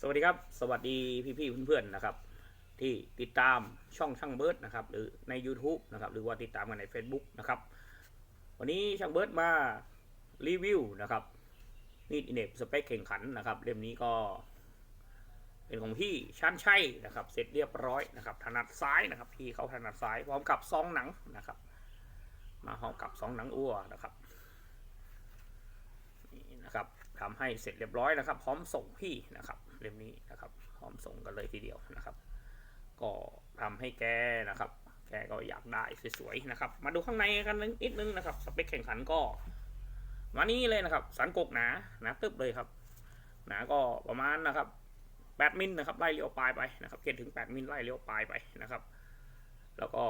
สวัสดีครับ สวัสดีพี่ๆเพื่อนๆนะครับ ที่ติดตามช่องช่างเบิร์ดนะครับ หรือใน YouTube นะครับ หรือว่าติดตามกันใน Facebook นะครับ วันนี้ช่างเบิร์ดมารีวิวนะครับมีดอินเนบสเปคแข่งขันนะครับเล่มนี้ก็เป็นของพี่ชั้นชัยนะครับ เสร็จเรียบร้อยนะครับถนัดซ้ายนะครับ พี่เขาถนัดซ้ายพร้อมกับซองหนังนะครับ มาพร้อมกับซองหนังอ้วนะครับนี่นะครับ ทำให้เสร็จเรียบร้อยนะครับ พร้อมส่งพี่นะครับเล่มนี้นะครับ พร้อมส่งกันเลยทีเดียวนะครับ ก็ทำให้แกนะครับ แกก็อยากได้สวยๆนะครับ มาดูข้างในกันนิดนึงนะครับ สเปคแข่งขันก็มานี้เลยนะครับ สันกกหนาหนาตึบเลยครับ หนาก็ประมาณนะครับ8มิลนะครับไล่เลี้ยวปลายไปนะครับเจ็ดถึง8มิลไล่เลี้ยวปลายไปนะครับ แล้วก็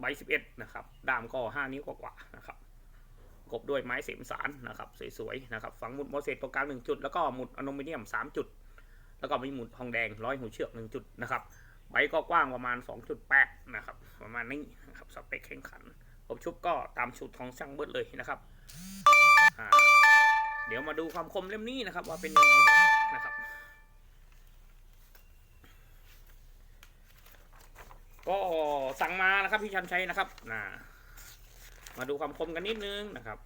ใบ11นะครับด้ามก็5นิ้วกว่าๆนะครับ บด้วยไม้เสมสารนะครับสวยๆนะครับฝังหมุดโมเสสตรงกลางหนึ่งจุด แล้วก็หมุดอลูมิเนียมสามจุด แล้วก็มีหมุดทองแดงร้อยหูเชือกหนึ่งจุดนะครับใบก็กว้างประมาณ 2.8 นะครับ ประมาณนี้นะครับสเปคแข่งขันผมชุบก็ตามชุดของช่างเบิร์ดเลยนะครับ เดี๋ยวมาดูความคมเล่มนี้นะครับ ว่าเป็นยังไงบ้างนะครับ ก็สั่งมานะครับพี่ชันชัยนะครับนะ มาดูความคมกันนิดนึงนะครับ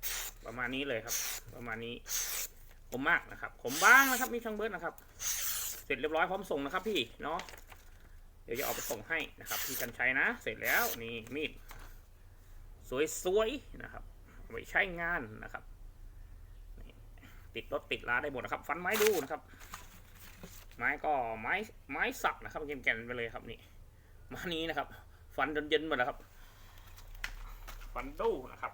ประมาณนี้เลยครับ ประมาณนี้คมมากนะครับคมบ้างนะครับ มีช่างเบิร์ดนะครับ เสร็จเรียบร้อยพร้อมส่งนะครับ พี่เนาะเดี๋ยวจะเอาไปส่งให้นะครับพี่ชันชัยนะ เสร็จแล้วนี่มีดสวยๆนะครับเอาไปใช้งานนะครับติดรถติดลาได้หมดนะครับ ฟันไม้ดูนะครับ ไม้ก็ไม้ไม้สักนะครับแก่นๆไปเลยครับนี่มานี้นะครับ ฟันจนเย็นหมดแล้วครับ ฟันดูนะครับ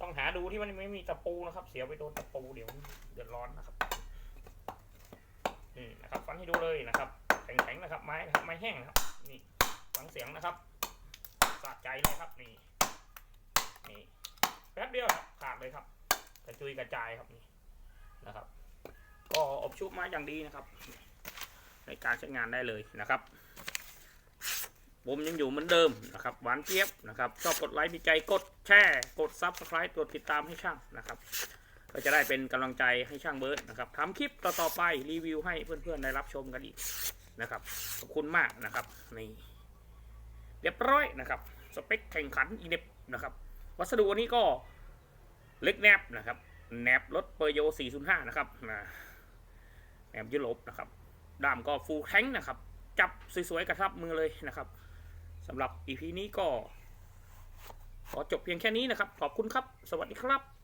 ต้องหาดูที่มันไม่มีตะปูนะครับ เสียไปโดนตะปูเดี๋ยวเดือดร้อนนะครับนี่นะครับ ฟันให้ดูเลยนะครับแข็งๆนะครับ ไม้นะครับไม้แห้งนะครับ นี่ฟังเสียงนะครับสะใจเลยครับนี่นี่แป๊บเดียวครับขาดเลยครับ กระจุยกระจายครับนี่นะครับ ก็อบชุบมาอย่างดีนะครับ ในการใช้งานได้เลยนะครับ ผมยังอยู่เหมือนเดิมนะครับหวานเจี๊ยบนะครับชอบกดไลค์มีใจกดแชร์กดซับสไครต์กดติดตามให้ช่างนะครับ ก็จะได้เป็นกำลังใจให้ช่างเบิร์ดนะครับทำคลิปต่อๆไปรีวิวให้เพื่อนๆได้รับชมกันอีกนะครับขอบคุณมากนะครับนี่เรียบร้อยนะครับสเปคแข่งขันอีเนบนะครับ วัสดุอันนี้ก็เล็กแนบนะครับแนบรถเปอร์โย 405 นะครับนะแนบยุโรปนะครับด้ามก็ฟูลแท้งนะครับ จับสวยๆกระทับมือเลยนะครับ สำหรับอีพีนี้ก็ ขอจบเพียงแค่นี้นะครับ ขอบคุณครับ สวัสดีครับ